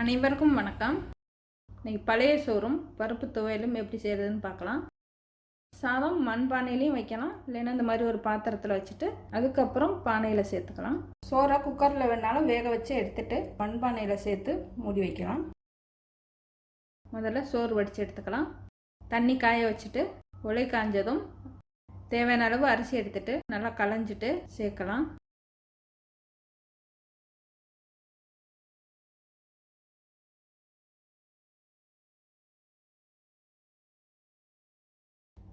அனைவருக்கும் வணக்கம். இன்றைக்கி பழைய சோறும் பருப்பு துவையலும் எப்படி செய்கிறதுன்னு பார்க்கலாம். சாதம் மண் பானையிலையும் வைக்கலாம். இல்லைன்னா இந்த மாதிரி ஒரு பாத்திரத்தில் வச்சுட்டு அதுக்கப்புறம் பானையில் சேர்த்துக்கலாம். சோறை குக்கரில் வேணாலும் வேக வச்சு எடுத்துட்டு மண் பானையில் சேர்த்து மூடி வைக்கலாம். முதல்ல சோறு வடித்து எடுத்துக்கலாம். தண்ணி காய வச்சுட்டு உலை காஞ்சதும் தேவையான அளவு அரிசி எடுத்துட்டு நல்லா களைஞ்சிட்டு சேர்க்கலாம்.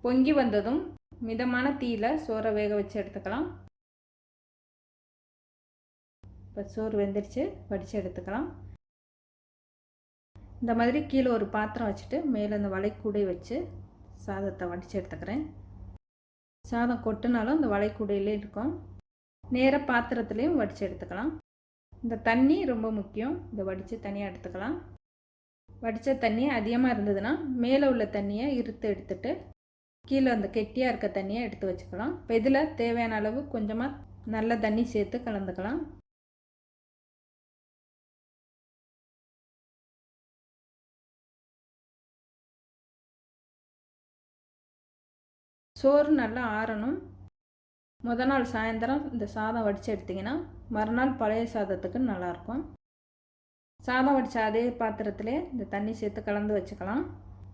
பொங்கி வந்ததும் மிதமான தீயில் சோறை வேக வச்சு எடுத்துக்கலாம். இப்போ சோறு வெந்துருச்சு வடித்து எடுத்துக்கலாம். இந்த மாதிரி கீழே ஒரு பாத்திரம் வச்சுட்டு மேலே அந்த வளைக்கூடை வச்சு சாதத்தை வடித்து எடுத்துக்கிறேன். சாதம் கொட்டினாலும் இந்த வளைக்கூடையிலே இருக்கும். நேர பாத்திரத்துலேயும் வடித்து எடுத்துக்கலாம். இந்த தண்ணி ரொம்ப முக்கியம். இதை வடித்து தனியாக எடுத்துக்கலாம். வடித்த தண்ணி அதிகமாக இருந்ததுன்னா மேலே உள்ள தண்ணியை இருத்து எடுத்துட்டு கீழே அந்த கெட்டியாக இருக்க தண்ணியை எடுத்து வச்சுக்கலாம். இப்போ இதில் தேவையான அளவு கொஞ்சமாக நல்ல தண்ணி சேர்த்து கலந்துக்கலாம். சோறு நல்லா ஆறணும். முத நாள் சாயந்தரம் இந்த சாதம் வடித்து எடுத்திங்கன்னா மறுநாள் பழைய சாதத்துக்கு நல்லாயிருக்கும். சாதம் வடித்த அதே பாத்திரத்திலே இந்த தண்ணி சேர்த்து கலந்து வச்சுக்கலாம்.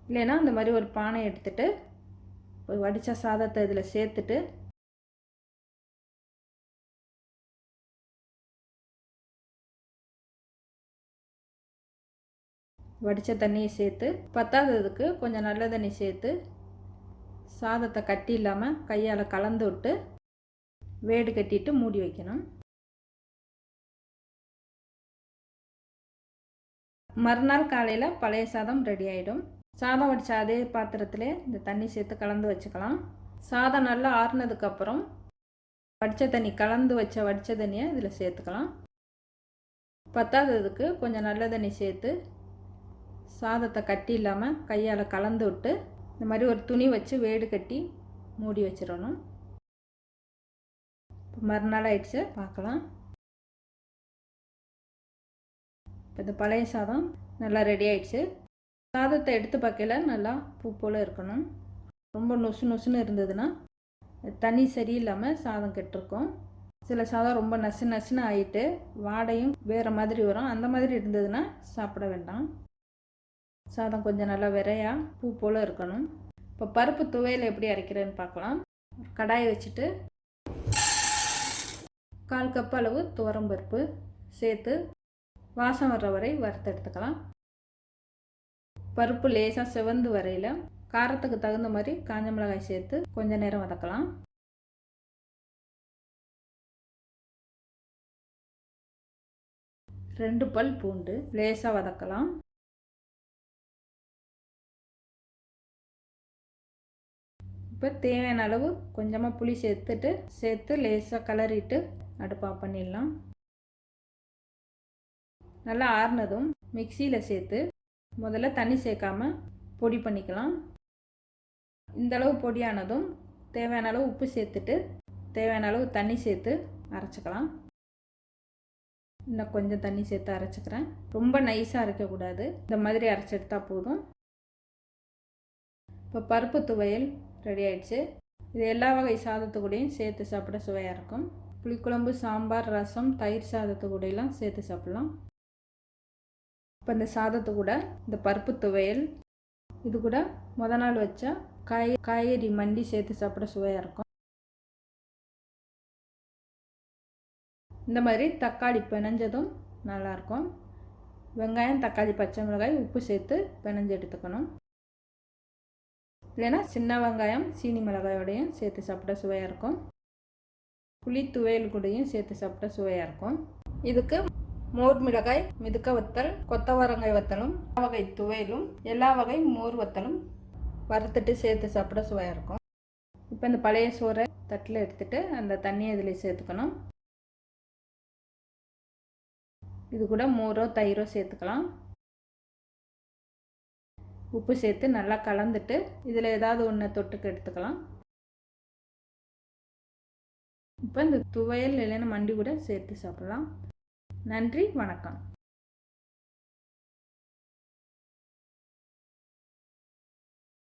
இல்லைன்னா இந்த மாதிரி ஒரு பானை எடுத்துகிட்டு வடித்த சாதத்தை இதில் சேர்த்துட்டு வடித்த தண்ணியை சேர்த்து பத்தாததுக்கு கொஞ்சம் நல்ல தண்ணி சேர்த்து சாதத்தை கட்டி இல்லாமல் கையால் கலந்து விட்டு வேடு கட்டிட்டு மூடி வைக்கணும். மறுநாள் காலையில் பழைய சாதம் ரெடி ஆகிடும் சாதம் வடித்த அதே பாத்திரத்தில் இந்த தண்ணி சேர்த்து கலந்து வச்சுக்கலாம். சாதம் நல்லா ஆறுனதுக்கப்புறம் வடித்த தண்ணி கலந்து வச்ச வடித்த தண்ணியை இதில் சேர்த்துக்கலாம். பத்தாததுக்கு கொஞ்சம் நல்ல தண்ணி சேர்த்து சாதத்தை கட்டி இல்லாமல் கையால் கலந்து விட்டு இந்த மாதிரி ஒரு துணி வச்சு வேடு கட்டி மூடி வச்சிடணும். மறுநாள் ஆயிடுச்சு பார்க்கலாம். இப்போ இந்த பழைய சாதம் நல்லா ரெடி ஆயிடுச்சு. சாதத்தை எடுத்து பார்க்கல நல்லா பூ போல் இருக்கணும். ரொம்ப நொசு நொசுன்னு இருந்ததுன்னா தண்ணி சரியில்லாமல் சாதம் கெட்டிருக்கும். சில சாதம் ரொம்ப நசு நசுன்னு ஆகிட்டு வாடையும் வேறு மாதிரி வரும். அந்த மாதிரி இருந்ததுன்னா சாப்பிட வேண்டாம். சாதம் கொஞ்சம் நல்லா விரையாக பூ போல் இருக்கணும். இப்போ பருப்பு துவையில் எப்படி அரைக்கிறேன்னு பார்க்கலாம். கடாயை வச்சுட்டு கால் கப் அளவு துவரம் பருப்பு சேர்த்து வாசம் வர்ற வரை வறுத்து எடுத்துக்கலாம். பருப்பு லேசாக செவந்து வரையில் காரத்துக்கு தகுந்த மாதிரி காஞ்ச மிளகாய் சேர்த்து கொஞ்சம் நேரம் வதக்கலாம். ரெண்டு பல் பூண்டு லேசாக வதக்கலாம். இப்போ தேவையான அளவு கொஞ்சமாக புளி சேர்த்துட்டு சேர்த்து லேசாக கலரிட்டு அடுப்பாக பண்ணிடலாம். நல்லா ஆறுனதும் மிக்சியில் சேர்த்து முதல்ல தண்ணி சேர்க்காம பொடி பண்ணிக்கலாம். இந்த அளவு பொடியானதும் தேவையான அளவு உப்பு சேர்த்துட்டு தேவையான அளவு தண்ணி சேர்த்து அரைச்சிக்கலாம். இன்னும் கொஞ்சம் தண்ணி சேர்த்து அரைச்சிக்கிறேன். ரொம்ப நைஸாக அரைக்கக்கூடாது. இந்த மாதிரி அரைச்சி எடுத்தால் போதும். இப்போ பருப்பு துவையல் ரெடி ஆயிடுச்சு. இது எல்லா வகை சாதத்துக்கூடையும் சேர்த்து சாப்பிட சுவையாக இருக்கும். புளிக்குழம்பு சாம்பார் ரசம் தயிர் சாதத்துக்கூடையெல்லாம் சேர்த்து சாப்பிட்லாம். இப்போ இந்த சாதத்து கூட இந்த பருப்பு துவையல் இது கூட முத நாள் வச்சா காய் காய்கறி மண்டி சேர்த்து சாப்பிட சுவையாக இருக்கும். இந்த மாதிரி தக்காளி பிணைஞ்சதும் நல்லாயிருக்கும் வெங்காயம் தக்காளி பச்சை மிளகாய் உப்பு சேர்த்து பிணைஞ்சு எடுத்துக்கணும். இல்லைன்னா சின்ன வெங்காயம் சீனி மிளகாயோடையும் சேர்த்து சாப்பிட சுவையாக இருக்கும். புளி துவையல் கூடையும் சேர்த்து சாப்பிட சுவையாக இருக்கும். இதுக்கு மோர் மிளகாய் மிதுக்க வத்தல் கொத்தவரங்காய் வத்தலும் வகை துவையலும் எல்லா வகை மோர் வத்தலும் வறுத்துட்டு சேர்த்து சாப்பிட சுவையாக இருக்கும். இப்போ இந்த பழைய சோறை தட்டில் எடுத்துகிட்டு அந்த தண்ணியை இதில் சேர்த்துக்கணும். இது கூட மோரோ தயிரோ சேர்த்துக்கலாம். உப்பு சேர்த்து நல்லா கலந்துட்டு இதில் ஏதாவது ஒன்று தொட்டுக்கு எடுத்துக்கலாம். இப்போ இந்த துவையல் இல்லைன்னா மண்டி கூட சேர்த்து சாப்பிட்லாம். நன்றி வணக்கம்.